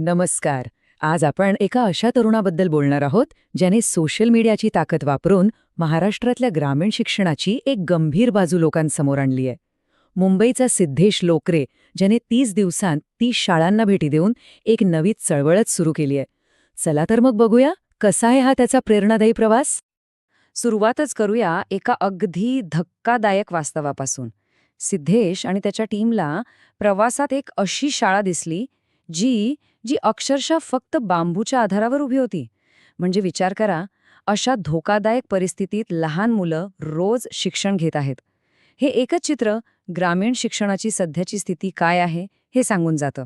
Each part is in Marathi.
नमस्कार. आज आपण एका अशा तरुणाबद्दल बोलणार आहोत ज्याने सोशल मीडियाची ताकद वापरून महाराष्ट्रातल्या ग्रामीण शिक्षणाची एक गंभीर बाजू लोकांसमोर आणली आहे. मुंबईचा सिद्धेश लोकरे ज्याने तीस दिवसांत तीस शाळांना भेटी देऊन एक नवी चळवळच सुरू केली आहे. चला तर मग बघूया कसा आहे हा त्याचा प्रेरणादायी प्रवास? सुरुवातच करूया एका अगदी धक्कादायक वास्तवापासून. सिद्धेश आणि त्याच्या टीमला प्रवासात एक अशी शाळा दिसली जी जी अक्षरशः फक्त बांबूच्या आधारावर उभी होती. म्हणजे विचार करा अशा धोकादायक परिस्थितीत लहान मुलं रोज शिक्षण घेत आहेत. हे एकच चित्र ग्रामीण शिक्षणाची सध्याची स्थिती काय आहे हे सांगून जातं.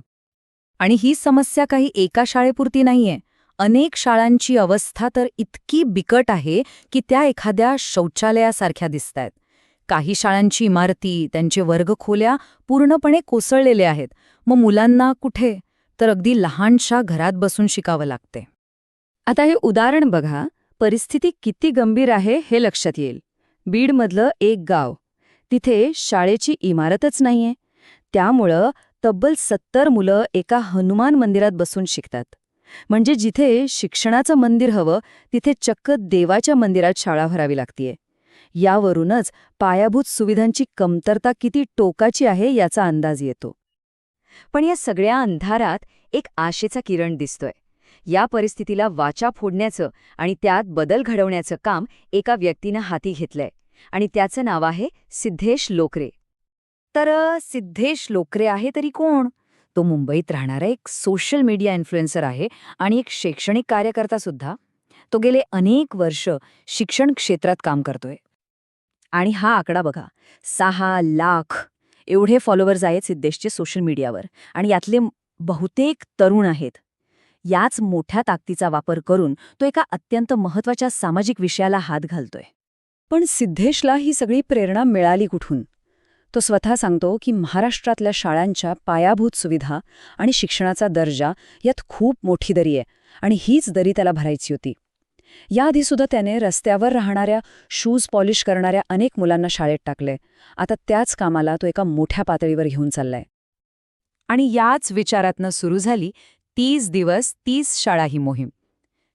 आणि ही समस्या काही एका शाळेपुरती नाहीये. अनेक शाळांची अवस्था तर इतकी बिकट आहे की त्या एखाद्या शौचालयासारख्या दिसतायत. काही शाळांची इमारती त्यांचे वर्गखोल्या पूर्णपणे कोसळलेले आहेत. मग मुलांना कुठे? तर अगदी लहानशा घरात बसून शिकावं लागते. आता हे उदाहरण बघा परिस्थिती किती गंभीर आहे हे लक्षात येईल. बीडमधलं एक गाव. तिथे शाळेची इमारतच नाहीये. त्यामुळं तब्बल सत्तर मुलं एका हनुमान मंदिरात बसून शिकतात. म्हणजे जिथे शिक्षणाचं मंदिर हवं तिथे चक्क देवाच्या मंदिरात शाळा भरावी लागतीये. यावरूनच पायाभूत सुविधांची कमतरता किती टोकाची आहे याचा अंदाज येतो. पण या सगळ्या अंधारात एक आशेचा किरण दिसतोय. या परिस्थितीला वाचा फोडण्याचं आणि त्यात बदल घडवण्याचं काम एका व्यक्तीनं हाती घेतलंय आणि त्याचं नाव आहे सिद्धेश लोकरे. तर सिद्धेश लोकरे आहे तरी कोण? तो मुंबईत राहणारा एक सोशल मीडिया इन्फ्लुएन्सर आहे आणि एक शैक्षणिक कार्यकर्ता सुद्धा. तो गेले अनेक वर्ष शिक्षण क्षेत्रात काम करतोय. आणि हा आकडा बघा सहा लाख एवढे फॉलोअर्स आहेत सिद्धेशचे सोशल मीडियावर आणि यातले बहुतेक तरुण आहेत. याच मोठ्या ताकदीचा वापर करून तो एका अत्यंत महत्त्वाच्या सामाजिक विषयाला हात घालतोय. पण सिद्धेशला ही सगळी प्रेरणा मिळाली कुठून? तो स्वतः सांगतो की महाराष्ट्रातल्या शाळांच्या पायाभूत सुविधा आणि शिक्षणाचा दर्जा यात खूप मोठी दरी आहे आणि हीच दरी त्याला भरायची होती. याआधीसुद्धा त्याने रस्त्यावर राहणाऱ्या शूज पॉलिश करणाऱ्या अनेक मुलांना शाळेत टाकले. आता त्याच कामाला तो एका मोठ्या पातळीवर घेऊन चाललाय. आणि याच विचारातनं सुरू झाली तीस दिवस तीस शाळा ही मोहीम.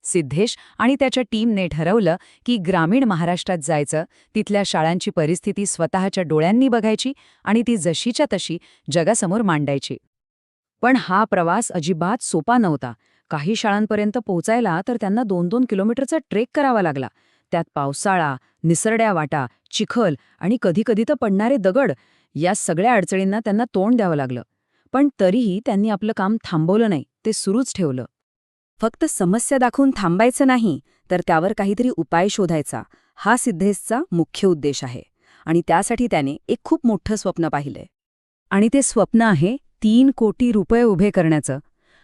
सिद्धेश आणि त्याच्या टीमने ठरवलं की ग्रामीण महाराष्ट्रात जायचं तिथल्या शाळांची परिस्थिती स्वतःच्या डोळ्यांनी बघायची आणि ती जशीच्या तशी जगासमोर मांडायची. पण हा प्रवास अजिबात सोपा नव्हता. काही शाळांपर्यंत पोहोचायला तर त्यांना दोन दोन किलोमीटरचा ट्रेक करावा लागला. त्यात पावसाळा निसरड्या वाटा चिखल आणि कधीकधी तर पडणारे दगड या सगळ्या अडचणींना त्यांना तोंड द्यावं लागलं. पण तरीही त्यांनी आपलं काम थांबवलं नाही ते सुरूच ठेवलं. फक्त समस्या दाखवून थांबायचं नाही तर त्यावर काहीतरी उपाय शोधायचा हा सिद्धेशचा मुख्य उद्देश आहे. आणि त्यासाठी त्याने एक खूप मोठं स्वप्न पाहिलंय. आणि ते स्वप्न आहे तीन कोटी रुपये उभे करण्याचं.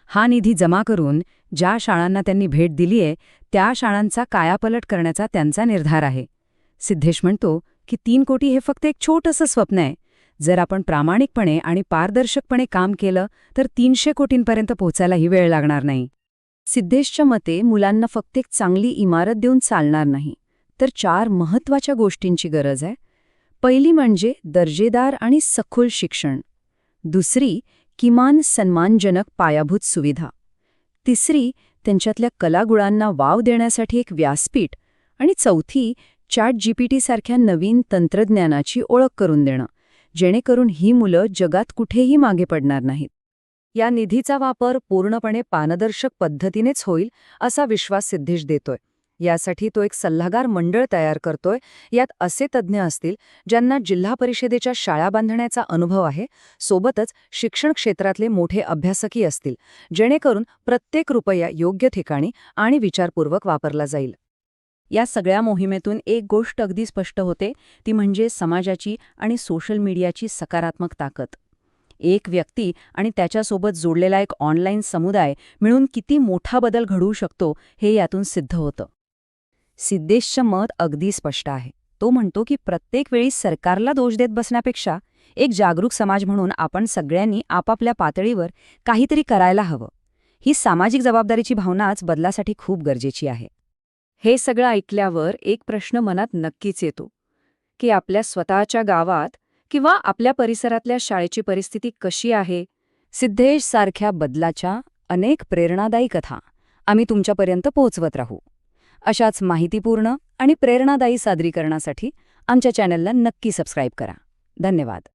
हा निधी जमा करून ज्या शाळांना त्यांनी भेट दिलीये त्या शाळांचा कायापलट करण्याचा त्यांचा निर्धार आहे. सिद्धेश म्हणतो की तीन कोटी हे फक्त एक छोटंसं स्वप्न आहे. जर आपण प्रामाणिकपणे आणि पारदर्शकपणे काम केलं तर तीनशे कोटींपर्यंत पोहोचायलाही वेळ लागणार नाही. सिद्धेशच्या मते मुलांना फक्त एक चांगली इमारत देऊन चालणार नाही तर चार महत्त्वाच्या गोष्टींची गरज आहे. पहिली म्हणजे दर्जेदार आणि सखोल शिक्षण. दुसरी किमान सन्मानजनक पायाभूत सुविधा. तिसरी त्यांच्यातल्या कलागुणांना वाव देण्यासाठी एक व्यासपीठ आणि चौथी चॅट जीपीटीसारख्या नवीन तंत्रज्ञानाची ओळख करून देणं जेणेकरून ही मुलं जगात कुठेही मागे पडणार नाहीत. या निधीचा वापर पूर्णपणे पारदर्शक पद्धतीनेच होईल असा विश्वास सिद्धेश देतोय. यासाठी तो एक सल्लागार मंडळ तयार करतोय. यात असे तज्ज्ञ असतील ज्यांना जिल्हा परिषदेच्या शाळा बांधण्याचा अनुभव आहे सोबतच शिक्षण क्षेत्रातले मोठे अभ्यासकी असतील जेणेकरून प्रत्येक रुपया योग्य ठिकाणी आणि विचारपूर्वक वापरला जाईल. या सगळ्या मोहिमेतून एक गोष्ट अगदी स्पष्ट होते ती म्हणजे समाजाची आणि सोशल मीडियाची सकारात्मक ताकद. एक व्यक्ती आणि त्याच्यासोबत जोडलेला एक ऑनलाईन समुदाय मिळून किती मोठा बदल घडवू शकतो हे यातून सिद्ध होतं. सिद्धेशचं मत अगदी स्पष्ट आहे. तो म्हणतो की प्रत्येक वेळी सरकारला दोष देत बसण्यापेक्षा एक जागरूक समाज म्हणून आपण सगळ्यांनी आपापल्या पातळीवर काहीतरी करायला हवं. ही सामाजिक जबाबदारीची भावनाच बदलासाठी खूप गरजेची आहे. हे सगळं ऐकल्यावर एक प्रश्न मनात नक्कीच येतो की आपल्या स्वतःच्या गावात किंवा आपल्या परिसरातल्या शाळेची परिस्थिती कशी आहे? सिद्धेश सारख्या बदलाच्या अनेक प्रेरणादायी कथा आम्ही तुमच्यापर्यंत पोहोचवत राहू. अशाच माहितीपूर्ण आणि प्रेरणादायी सादरीकरणासाठी आमच्या चॅनलला नक्की सबस्क्राईब करा. धन्यवाद.